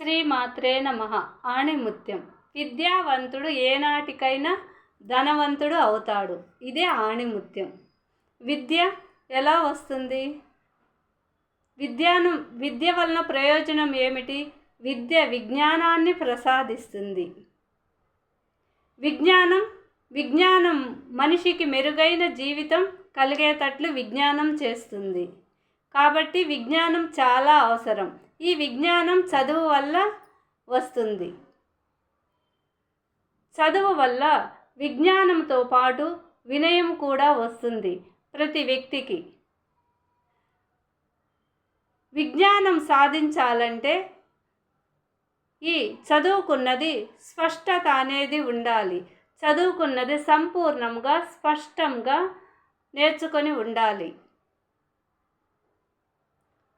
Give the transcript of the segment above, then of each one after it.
శ్రీమాత్రే నమ ఆణిముత్యం. విద్యావంతుడు ఏనాటికైనా ధనవంతుడు అవుతాడు. ఇదే ఆణిముత్యం. విద్య ఎలా వస్తుంది? విద్యాను విద్య వలన ప్రయోజనం ఏమిటి? విద్య విజ్ఞానాన్ని ప్రసాదిస్తుంది. విజ్ఞానం విజ్ఞానం మనిషికి మెరుగైన జీవితం కలిగేటట్లు విజ్ఞానం చేస్తుంది. కాబట్టి విజ్ఞానం చాలా అవసరం. ఈ విజ్ఞానం చదువు వల్ల వస్తుంది. చదువు వల్ల విజ్ఞానంతో పాటు వినయం కూడా వస్తుంది ప్రతి వ్యక్తికి. విజ్ఞానం సాధించాలంటే ఈ చదువుకున్నది స్పష్టత అనేది ఉండాలి. చదువుకున్నది సంపూర్ణంగా స్పష్టంగా నేర్చుకొని ఉండాలి.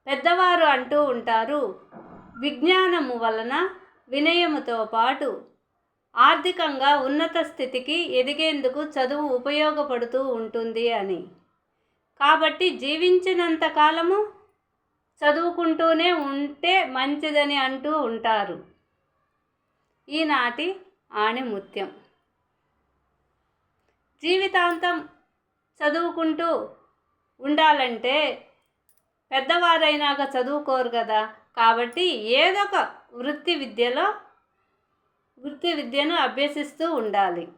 పెద్దవారు అంటూ ఉంటారు. విజ్ఞానము వలన వినయముతో పాటు ఆర్థికంగా ఉన్నత స్థితికి ఎదిగేందుకు చదువు ఉపయోగపడుతూ ఉంటుంది అని. కాబట్టి జీవించినంత కాలము చదువుకుంటూనే ఉంటే మంచిదని అంటూ ఉంటారు. ఈనాటి ఆణిముత్యం. జీవితాంతం చదువుకుంటూ ఉండాలంటే పెద్దవారైనాక చదువుకోరు కదా. కాబట్టి ఏదో ఒక వృత్తి విద్యలో వృత్తి విద్యను అభ్యసిస్తూ ఉండాలి.